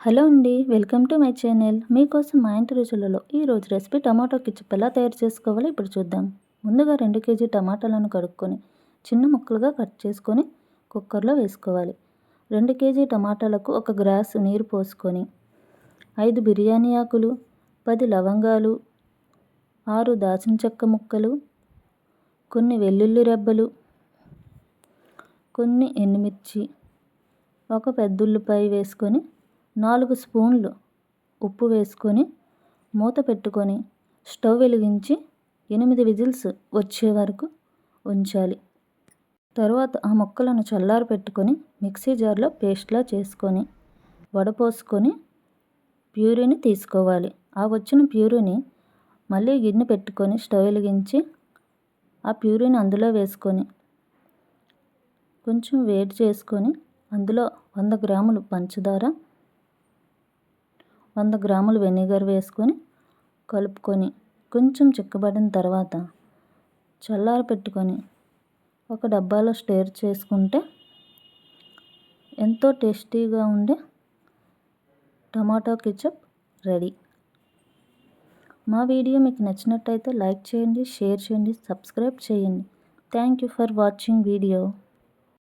Hello అండి welcome to my channel. మీకోసం మా ఇంటి రుచులలో ఈరోజు రెసిపీ టమాటో కిచప్ ఎలా తయారు చేసుకోవాలో ఇప్పుడు చూద్దాం. ముందుగా రెండు కేజీ టమాటాలను కడుక్కొని చిన్న ముక్కలుగా కట్ చేసుకొని కుక్కర్లో వేసుకోవాలి. రెండు కేజీ టమాటాలకు ఒక గ్రాస్ నీరు పోసుకొని ఐదు బిర్యానీ ఆకులు పది లవంగాలు ఆరు దాచిన చెక్క ముక్కలు కొన్ని వెల్లుల్లి రెబ్బలు కొన్ని ఎండుమిర్చి ఒక పెద్ద ఉల్లిపాయ వేసుకొని నాలుగు స్పూన్లు ఉప్పు వేసుకొని మూత పెట్టుకొని స్టవ్ వెలిగించి ఎనిమిది విజిల్స్ వచ్చే వరకు ఉంచాలి. తర్వాత ఆ ముక్కలను చల్లారి పెట్టుకొని మిక్సీ జార్లో పేస్ట్లా చేసుకొని వడపోసుకొని ప్యూరీని తీసుకోవాలి. ఆ వచ్చిన ప్యూరీని మళ్ళీ గిన్నె పెట్టుకొని స్టవ్ వెలిగించి ఆ ప్యూరీని అందులో వేసుకొని కొంచెం వేడి చేసుకొని అందులో వంద గ్రాములు పంచదార వంద గ్రాములు వెనిగర్ వేసుకొని కలుపుకొని కొంచెం చిక్కబడిన తర్వాత చల్లారి పెట్టుకొని ఒక డబ్బాలో స్టోర్ చేసుకుంటే ఎంతో టేస్టీగా ఉండే టమాటో కిచప్ రెడీ. మా వీడియో మీకు నచ్చినట్టయితే లైక్ చేయండి షేర్ చేయండి సబ్స్క్రైబ్ చేయండి. Thank you for watching video.